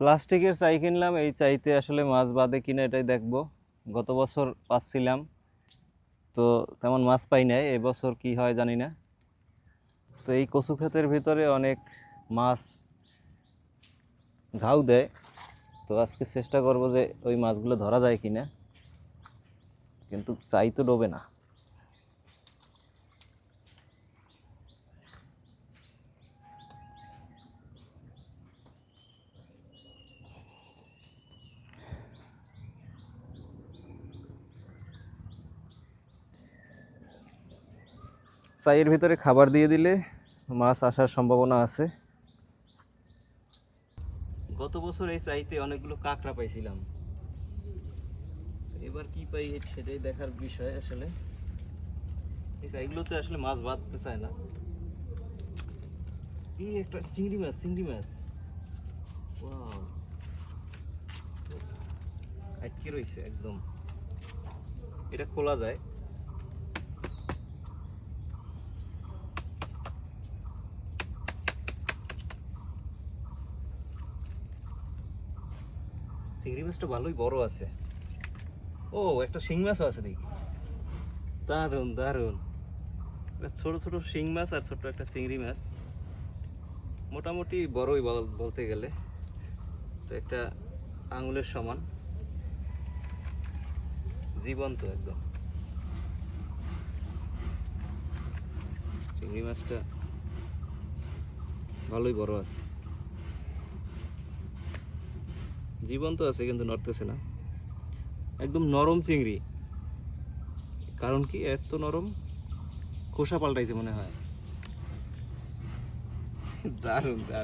প্লাস্টিকের চাই কিনলাম, এই চাইতে আসলে মাছ বাদে কিনা এটাই দেখব। গত বছর পাচ্ছিলাম, তো তেমন মাছ পাই নাই এবছর কি হয় জানি না। তো এই কচু ক্ষেতের ভিতরে অনেক মাছ ঘাউ দেয়, তো আজকে চেষ্টা করব যে ওই মাছগুলো ধরা যায় কিনা, কিন্তু চাই তো ডোবে না। চাইয়ের ভিতরে খাবার দিয়ে দিলে মাছ আসার সম্ভাবনা আছে। গত বছর এই চাইতে অনেকগুলো কাঁকড়া পাইছিলাম। এবার কি পাই সেটাই দেখার বিষয় আসলে। এই চাইগুলোতে আসলে মাছ বাঁধতে চায় না। এই একটা চিংড়ি মাছ চিংড়ি মাছ। আটকে রয়েছে একদম। এটা খোলা যায়। চিংড়ি মাছটা ভালোই বড় আছে। ও, একটা শিং মাছও আছে দেখি। দারুণ দারুণ ছোট ছোট শিং মাছ আর ছোট একটা চিংড়ি মাছ। মোটামুটি বড়ই বলতে গেলে। তো একটা আঙুলের সমান। জীবন্ত একদম। চিংড়ি মাছটা ভালোই বড় আছে। জীবন্ত আছে, কিন্তু নড়তেছে না। একদম নরম চিংড়ি। কারণ কি, এত নরম? খোসা পাল্টাইছে মনে হয়। দারুণ দারুণ।